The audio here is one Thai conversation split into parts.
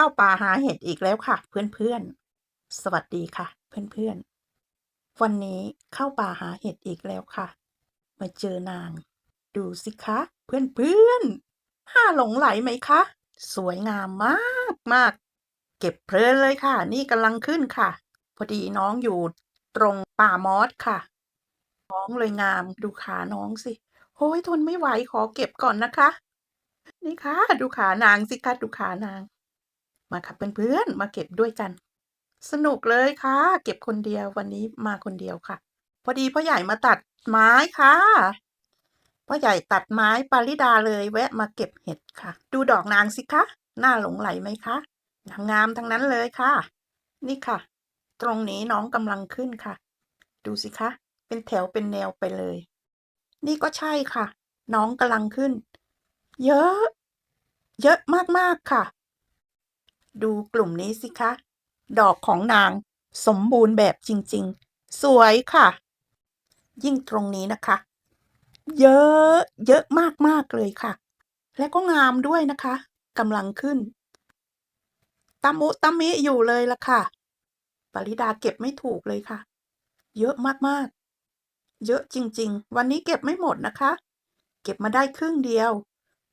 เข้าป่าหาเห็ดอีกแล้วค่ะ เพื่อนๆ สวัสดีค่ะ เพื่อนๆ วันนี้เข้าป่าหาเห็ดอีกแล้วค่ะ มาเจอนาง ดูสิคะ เพื่อนๆห้าหลงไหลไหมคะ สวยงามมากมากเก็บเพลินเลยค่ะ นี่กำลังขึ้นค่ะ พอดีน้องอยู่ตรงป่ามอสค่ะ น้องเลยงามดูขาน้องสิโอ้ยทนไม่ไหวขอเก็บก่อนนะคะ นี่ค่ะดูขานางสิคะดูขานาง มาค่ะเพื่อนๆ มาเก็บด้วยกัน สนุกเลยค่ะ เก็บคนเดียววันนี้มาคนเดียวค่ะ พอดีพ่อใหญ่มาตัดไม้ค่ะพ่อใหญ่ตัดไม้ปาริดาเลยแวะมาเก็บเห็ดค่ะ ดูดอกนางสิคะน่าหลงไหลไหมคะงามๆทั้งนั้นเลยค่ะ นี่ค่ะ ตรงนี้น้องกำลังขึ้นค่ะ ดูสิคะ เป็นแถวเป็นแนวไปเลย นี่ก็ใช่ค่ะ น้องกำลังขึ้น เยอะ เยอะมากๆค่ะ ดูกลุ่มนี้สิคะ ดอกของนางสมบูรณ์แบบจริง ๆ สวยค่ะ ยิ่งตรงนี้นะคะ เยอะเยอะมาก ๆ เลยค่ะ และก็งามด้วยนะคะกำลังขึ้นตะมุตะมิอยู่เลยละค่ะ ปริดาเก็บไม่ถูกเลยค่ะ เยอะมาก ๆ เยอะจริง ๆ วันนี้เก็บไม่หมดนะคะ เก็บมาได้ครึ่งเดียว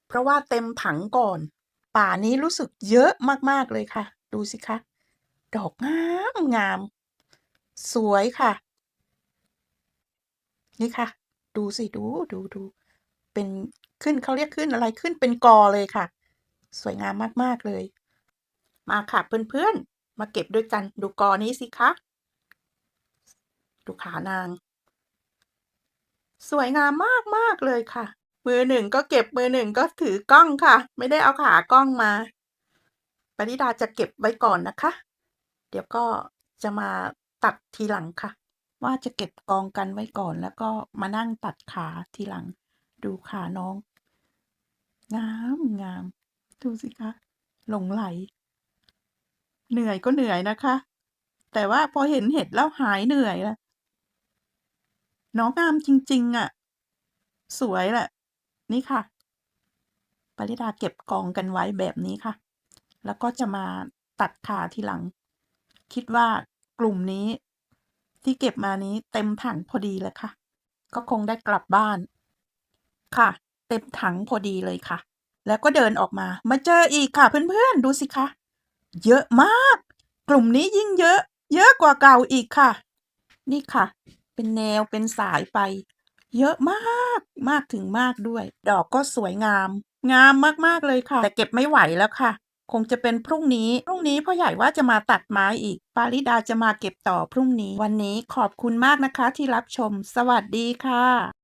เพราะว่าเต็มถังก่อน ป่านี้รู้สึกเยอะมาก ๆ เลยค่ะ ดูสิคะ ดอกงามงาม สวยค่ะ นี่ค่ะ ดูสิ ดูดูดู เป็นขึ้นเขาเรียกขึ้นอะไรขึ้นเป็นกอเลยค่ะ สวยงามมาก ๆ เลย มาค่ะเพื่อน ๆ มาเก็บด้วยกัน ดูกอนี้สิคะ ดูขานาง สวยงามมาก ๆ เลยค่ะ มือหนึ่งก็เก็บมือหนึ่งก็ถือกล้องค่ะ ไม่ได้เอาขากล้องมาปริดาจะเก็บไว้ก่อนนะคะ เดี๋ยวก็จะมาตัดทีหลังค่ะ ว่าจะเก็บกองกันไว้ก่อนแล้วก็มานั่งตัดขาทีหลัง ดูขาน้อง งามงามดูสิคะหลงไหล เหนื่อยก็เหนื่อยนะคะ แต่ว่าพอเห็นเห็ดแล้วหายเหนื่อยแล้วน้องงามจริง ๆอะ สวยแหละ นี่ค่ะ ปริดาเก็บกองกันไว้แบบนี้ค่ะ แล้วก็จะมาตัดขาทีหลัง คิดว่ากลุ่มนี้ ที่เก็บมานี้เต็มถังพอดีเลยค่ะ ก็คงได้กลับบ้าน ค่ะ เต็มถังพอดีเลยค่ะ แล้วก็เดินออกมา มาเจออีกค่ะเพื่อนๆ ดูสิคะเยอะมาก กลุ่มนี้ยิ่งเยอะ เยอะกว่าเก่าอีกค่ะ นี่ค่ะ เป็นแนวเป็นสายไป เยอะมากมากถึงมากด้วย ดอกก็สวยงาม งามมากๆเลยค่ะ แต่เก็บไม่ไหวแล้วค่ะ คงจะเป็นพรุ่งนี้ พรุ่งนี้พ่อใหญ่ว่าจะมาตัดไม้อีก ปาริดาจะมาเก็บต่อพรุ่งนี้ วันนี้ขอบคุณมากนะคะที่รับชม สวัสดีค่ะ